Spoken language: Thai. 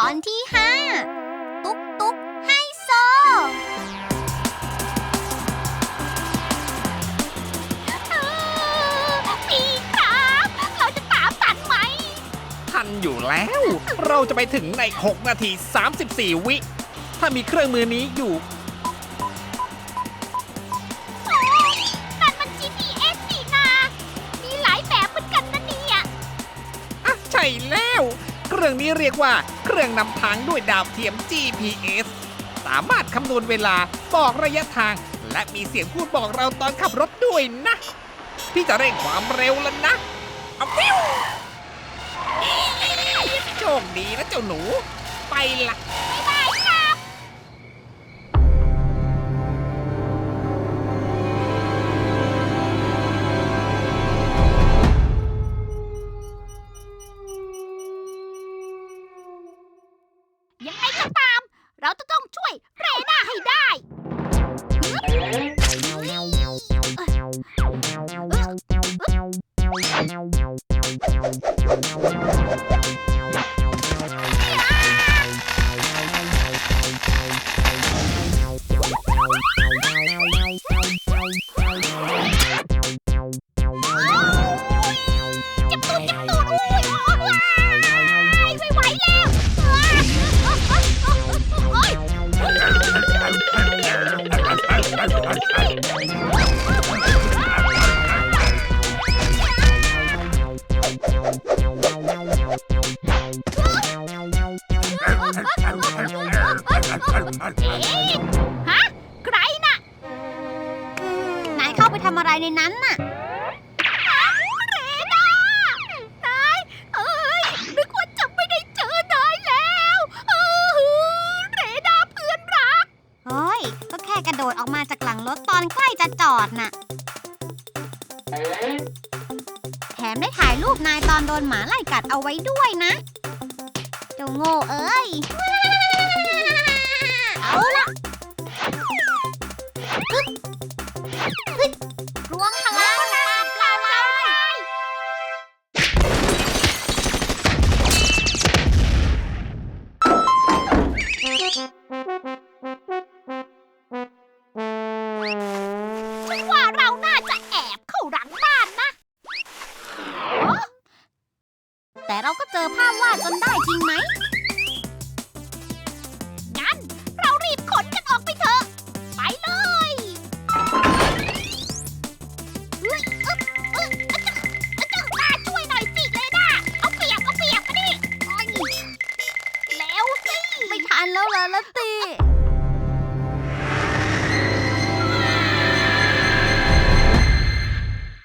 ตอนที่ 5 ตุ๊กตุ๊กให้โซ พี่ครับ เราจะตามตันไหม ทันอยู่แล้ว เราจะไปถึงใน 6 นาที 34 วิ ถ้ามีเครื่องมือนี้อยู่ เครื่องนี้เรียกว่า เครื่องนำทางด้วยดาวเทียม GPS สามารถคำนวณเวลาบอกระยะทาง และมีเสียงพูดบอกเราตอนขับรถด้วยนะ พี่จะเร่งความเร็วแล้วนะเอาฟิวโชคดีนะเจ้าหนู ไปละ เราจะต้องช่วยเรน่าให้ได้ ฮะ ใครน่ะ นายเข้าไปทำอะไรในนั้นน่ะเรดานายเอ้ยนึกว่าจะไม่ได้เจอนายแล้วเออเรดาเพื่อนรัก เฮ้ย ก็แค่กระโดดออกมาจากหลังรถตอนใกล้จะจอดน่ะ แถมได้ถ่ายรูปนายตอนโดนหมาไล่กัดเอาไว้ด้วยนะ เจ้าโง่เอ้ย เอาละฮึบฮึบรวงพลังปราบปรามร้ายฉันว่าเราน่าจะแอบเข้าหลังบ้าน